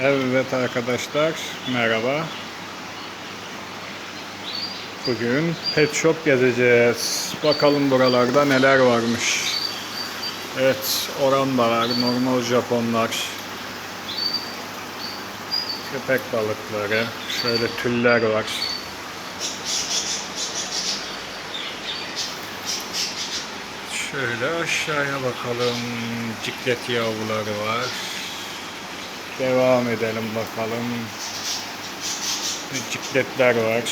Evet arkadaşlar, merhaba. Bugün pet shop gezeceğiz. Bakalım buralarda neler varmış. Evet, orandalar, normal Japonlar. Köpek balıkları, şöyle tüller var. Şöyle aşağıya bakalım. Ciklet yavruları var. Devam edelim bakalım. Cikletler var.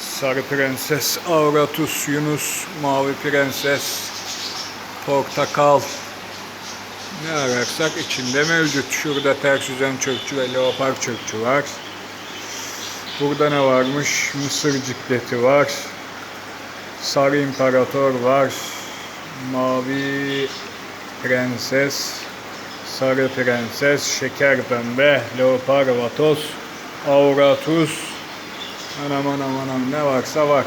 Sarı Prenses, Auratus, Yunus, Mavi Prenses, Portakal. Ne ararsak içinde mevcut. Şurada ters yüzen çöpçü ve leopar çöpçü var. Burada ne varmış? Mısır cikleti var. Sarı İmparator var. Mavi Prenses, Sarı Prenses, Şeker Pembe, Leopar Vatos, Auratus. Anam anam anam ne varsa var.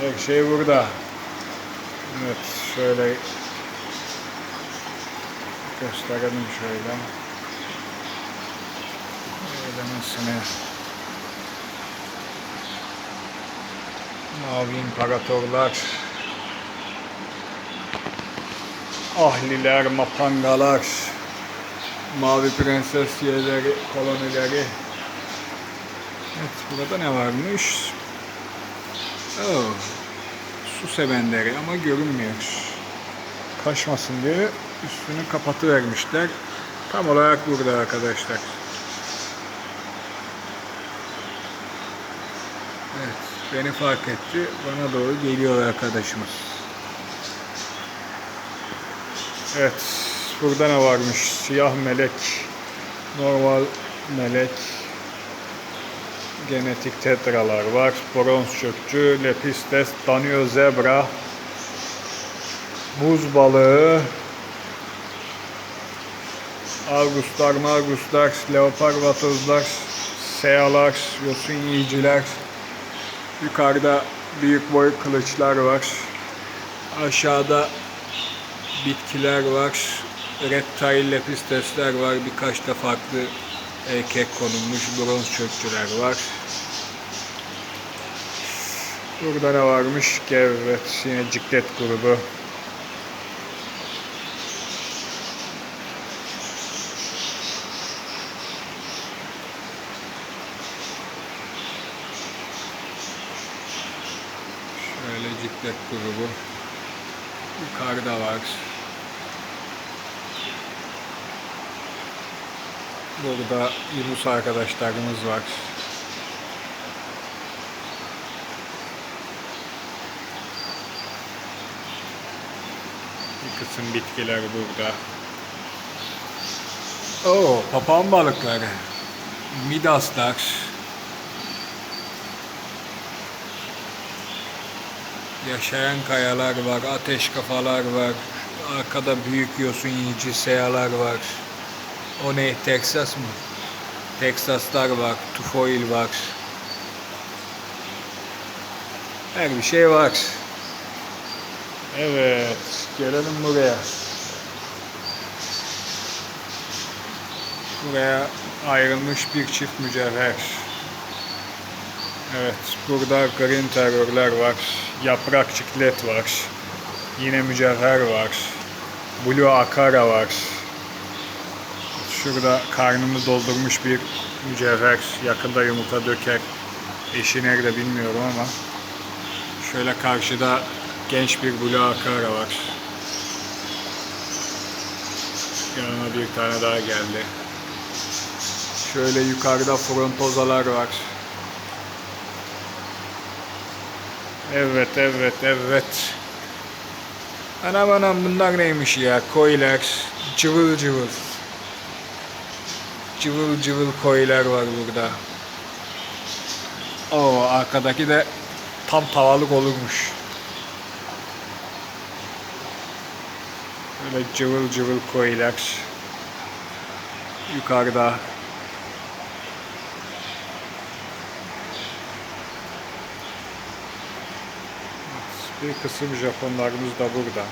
Her şey burada. Evet şöyle gösterelim şöyle. Elemesine. Mavi imparatorlar. Ahliler, mapangalar. Mavi prenses yerleri, kolonileri. Evet burada ne varmış? Oh, su sevenleri ama görünmüyor. Kaçmasın diye üstünü kapatıvermişler. Tam olarak burada arkadaşlar. Evet, beni fark etti. Bana doğru geliyor arkadaşımız. Evet, burada ne varmış? Siyah melek, normal melek, genetik tetralar var. Bronz çöpçü, lepistes, danio zebra, buz balığı, Arguslar, marguslar, leopar vatozlar, seyalar, yosun yiyiciler. Yukarıda büyük boy kılıçlar var. Aşağıda bitkiler var. Reptile lepistesler var. Birkaç da farklı erkek konulmuş bronz çöpçüler var. Burada ne varmış? Evet, yine ciklet grubu. Şöyle ciklet grubu. Yukarıda var. Burada Yunus arkadaşlarımız var. Bir kısım bitkiler burada. Oo, papağan balıkları. Midaslar. Yaşayan kayalar var, ateş kafalar var. Arkada büyük yosun yiyici seyalar var. O ne? Texas mı? Texaslar var, tufoil var. Her bir şey var. Evet, gelelim buraya. Buraya ayrılmış bir çift mücevher. Evet, burada green terörler var. Yaprak çiklet var. Yine mücevher var. Blue akara var. Şurada karnını doldurmuş bir mücevher. Yakında yumurta döker. Eşi nerede bilmiyorum ama. Şöyle karşıda genç bir Blue akara var. Yanına bir tane daha geldi. Şöyle yukarıda frontozalar var. Evet, evet, evet. Anam anam bunlar neymiş ya? Koylar. Cıvıl cıvıl. Cıvıl cıvıl koylar var burada. Oo, arkadaki de tam tavalık olurmuş. Böyle cıvıl cıvıl koylar. Yukarıda Bir kısım Japonlarımız da burada.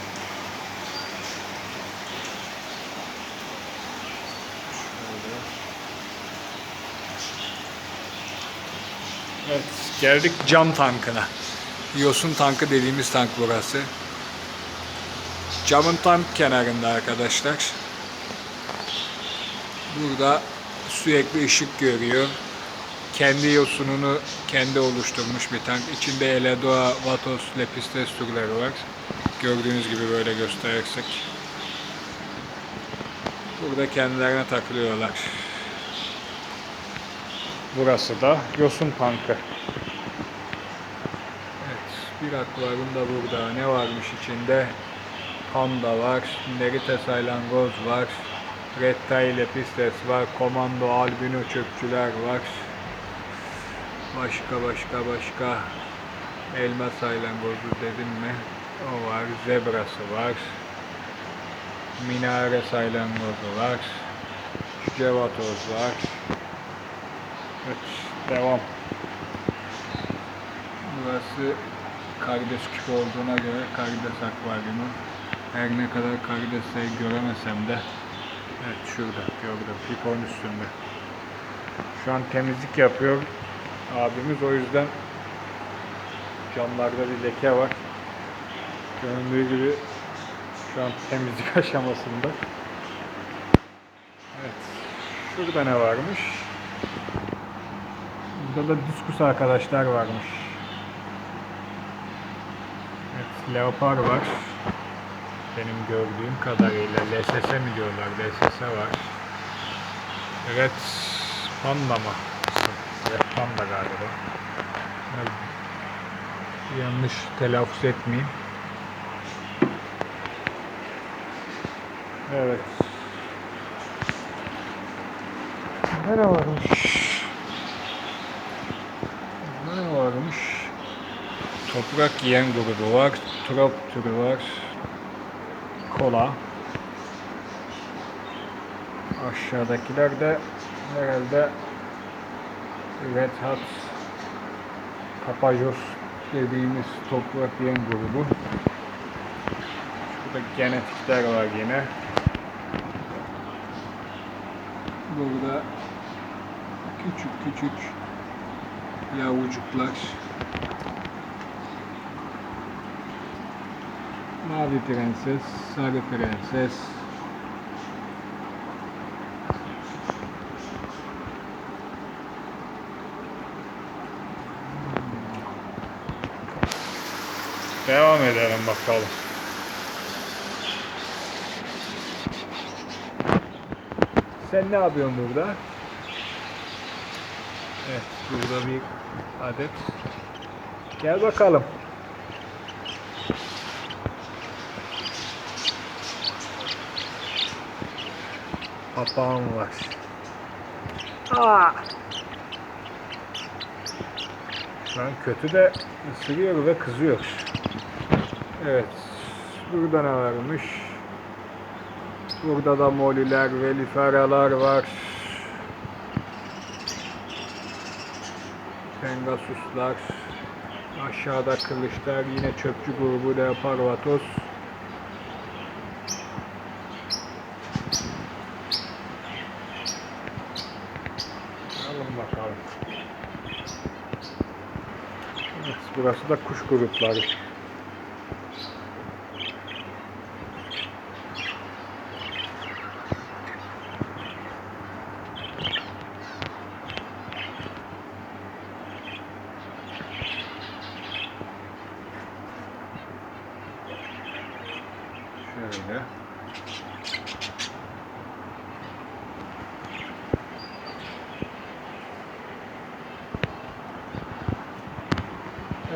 Evet, geldik cam tankına. Yosun tankı dediğimiz tank burası. Camın tam kenarında arkadaşlar. Burada sürekli ışık görüyor. Kendi yosununu kendi oluşturmuş bir tank. İçinde Eledoa, Vatos, Lepistes türleri var. Gördüğünüz gibi böyle gösterirsek. Burada kendilerine takılıyorlar. Burası da yosun tankı. Evet, bir akvaryum da burada. Ne varmış içinde? Panda var, Nerite saylangoz var, Red lepistes var, Komando albino çöpçüler var. Başka başka başka elma saylangozu dedim mi? O var, zebrası var. Minare saylangozu var. Cevatoz var. Evet, devam. Burası karides küpü olduğuna göre karides akvaryumu. Her ne kadar karidesleri göremesem de Evet şurada gördüm. Pipon üstünde. Şu an temizlik yapıyor abimiz o yüzden camlarda bir leke var. Göründüğü gibi şu an temizlik aşamasında. Evet. Şurada ne varmış? Burada da diskus arkadaşlar varmış. Evet, leopar var. Benim gördüğüm kadarıyla LSS mi diyorlar? LSS var. Evet, panda mı? Evet, panda galiba. Yanlış telaffuz etmeyeyim. Evet. Nere varmış? Ne varmış? Toprak yiyen grubu var. Trop türü var. Kola. Aşağıdakiler de herhalde Red Hot Tapajos dediğimiz toprak yiyen grubu. Şurada genetikler var yine. Burada küçük küçük yavrucuklar. Mavi prenses, sarı prenses. Devam edelim bakalım. Sen ne yapıyorsun burada? Evet, burada bir adet. Gel bakalım. Papağan var. Aa! Şu an kötü de ısırıyor ve kızıyor. Evet. Burada ne varmış? Burada da moliler ve liferalar var. Pengasuslar. Aşağıda kılıçlar. Yine çöpçü grubu Leoparvatos. Alın bakalım. Evet, burası da kuş grupları. Şöyle.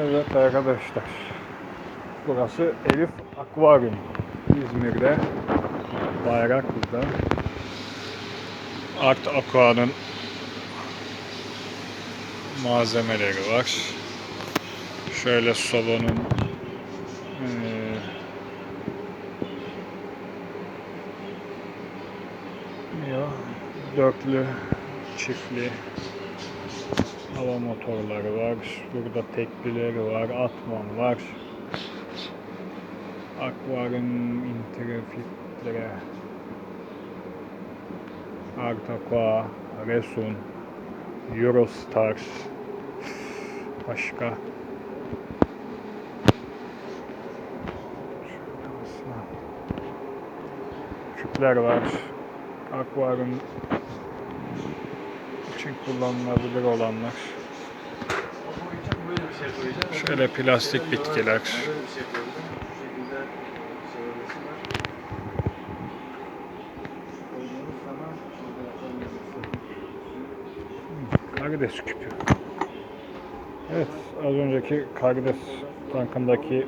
Evet arkadaşlar. Burası Elif Akvaryum. İzmir'de. Bayrak burada. Art Aqua'nın malzemeleri var. Şöyle salonun o? dörtlü çiftli hava motorları var. Burada teklileri var. Atman var. Akvaryum interfiltre Artakua, Resun, Eurostars Başka. Küpler var. Akvaryum için kullanılabilir olanlar. Şöyle plastik bitkiler. Karides küpü. Evet, az önceki karides tankındaki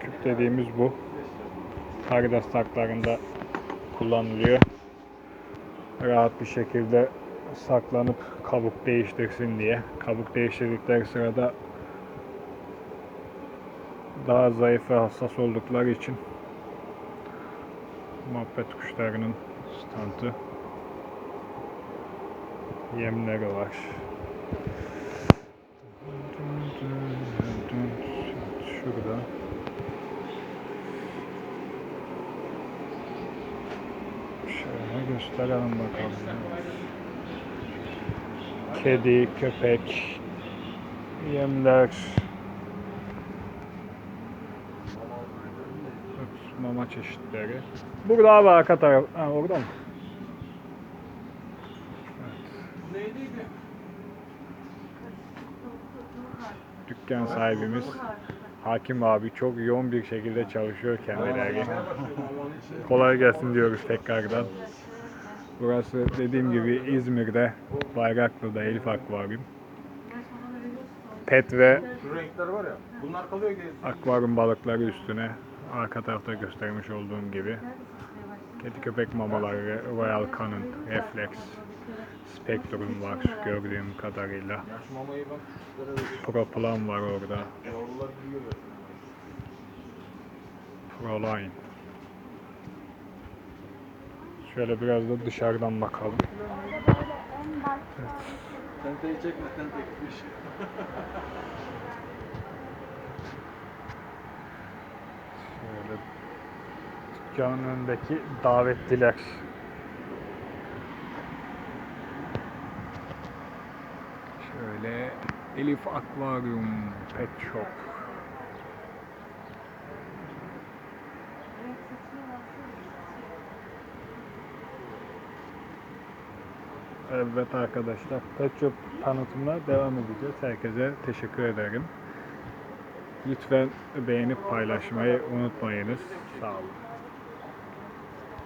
küp dediğimiz bu. Karides tanklarında kullanılıyor. Rahat bir şekilde saklanıp kabuk değiştirsin diye. Kabuk değiştirdikleri sırada daha zayıf ve hassas oldukları için muhabbet kuşlarının standı yemleri var. Gösterelim bakalım. Kedi, köpek, yemler. Mama çeşitleri. Burada abi arka taraf. Ha, orada mı? Dükkan sahibimiz Hakim abi çok yoğun bir şekilde çalışıyor kendileri. Kolay gelsin diyoruz tekrardan. Burası dediğim gibi İzmir'de Bayraklı'da Elif Akvaryum. Pet ve Şu renkler var ya. Bunlar kalıyor ki. akvaryum balıkları üstüne arka tarafta göstermiş olduğum gibi kedi köpek mamaları, Royal Canin, Reflex, Spectrum var gördüğüm kadarıyla. Şu mamayı bak. Şuraya da Pro Plan var orada. Proline. Şöyle biraz da dışarıdan bakalım. Tenteyi çekme tente gitmiş. Şöyle dükkanın önündeki davetliler. Şöyle Elif Akvaryum Pet Shop. Evet arkadaşlar Pet Shop tanıtımına devam edeceğiz. Herkese teşekkür ederim. Lütfen beğenip paylaşmayı unutmayınız. Sağ olun.